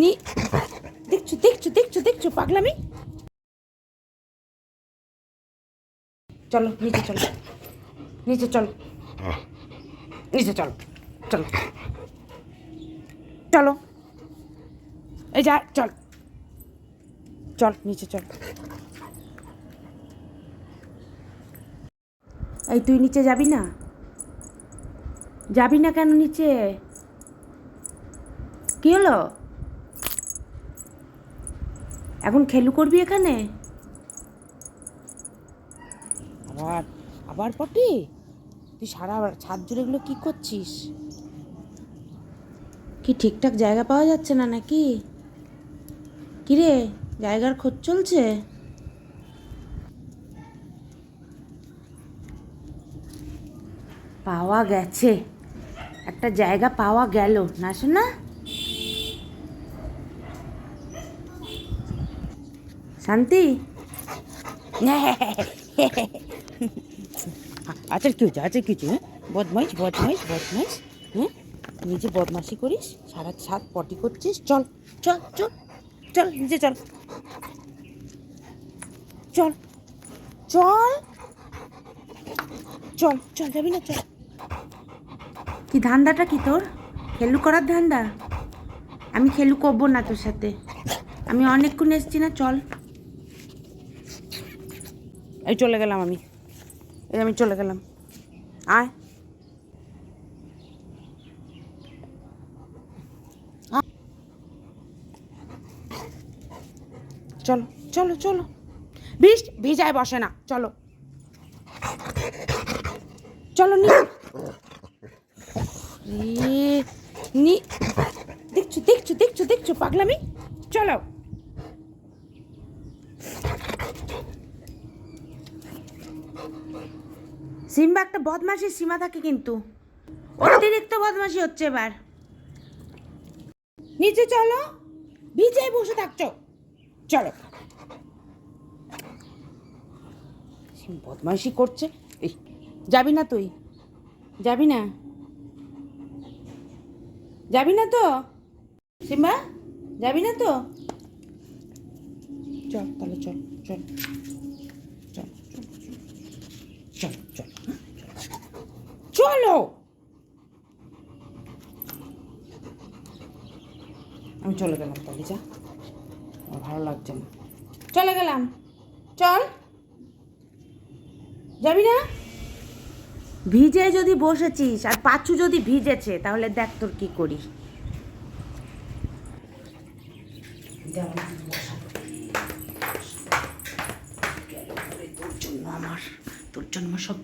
নি। দেখছ দেখছ দেখছ দেখছ, পাগলামি? চলো, নিচে চলো। নিচে চলো। নিচে চলো চলো। চলো। এই যা, চল। চল, নিচে চল। এই তুই নিচে যাবি না? যাবি না কেন নিচে? কি হলো? এখন খেলু করবি এখানে? আবার আবার পটি তুই সারা ছাদ জুড়ে এগুলো কী করছিস? কি ঠিকঠাক জায়গা পাওয়া যাচ্ছে না নাকি? কিরে, জায়গার খোঁজ চলছে? পাওয়া গেছে। একটা জায়গা পাওয়া গেল, না শোনা? শান্তি? আচ্ছা কি হচ্ছে আচ্ছা কি হচ্ছে বদমাইশ বদমাইশ বদমাইশ হ্যাঁ নিজে বদমাশি করিস সারা সাত পটি করছিস চল চল চল চল নিজে চল। চল চল চল চল যাবি না চল। কি ধান্দাটা কি তোর? খেলু করার ধান্দা? আমি খেলু করব না তোর সাথে। আমি অনেকক্ষণ এসছি না চল। এই চলে গেলাম আমি। এই আমি চলে গেলাম। আয়। চলো চলো চলো। বৃষ্টি ভিজায় বসে না, চলো। চলো, নি। নি। দেখছ দেখছ দেখছ দেখছ, পাগলামি? চলো। সিম্বা একটা বদমাসির সীমা থাকে কিন্তু। অতিরিক্ত বদমাসি হচ্ছে এবার। নিচে চলো। ভিজে বসে থাকছো। চলো। বদমাসি করছে। এই, যাবি না তুই? যাবি না? যাবি না তো? সিম্বা, যাবি না তো? চল, তাহলে চল চল। চল চল চলো। আমি চলে গেলাম তাহলে, যা। আমার ভালো লাগছে না। চলে গেলাম। চল। যাবি না? ভিজে যদি বসেছিস আর পাঁচু যদি ভিজেছে, তাহলে দেখ তোর কি করি। আমার তোর জন্য আমার সব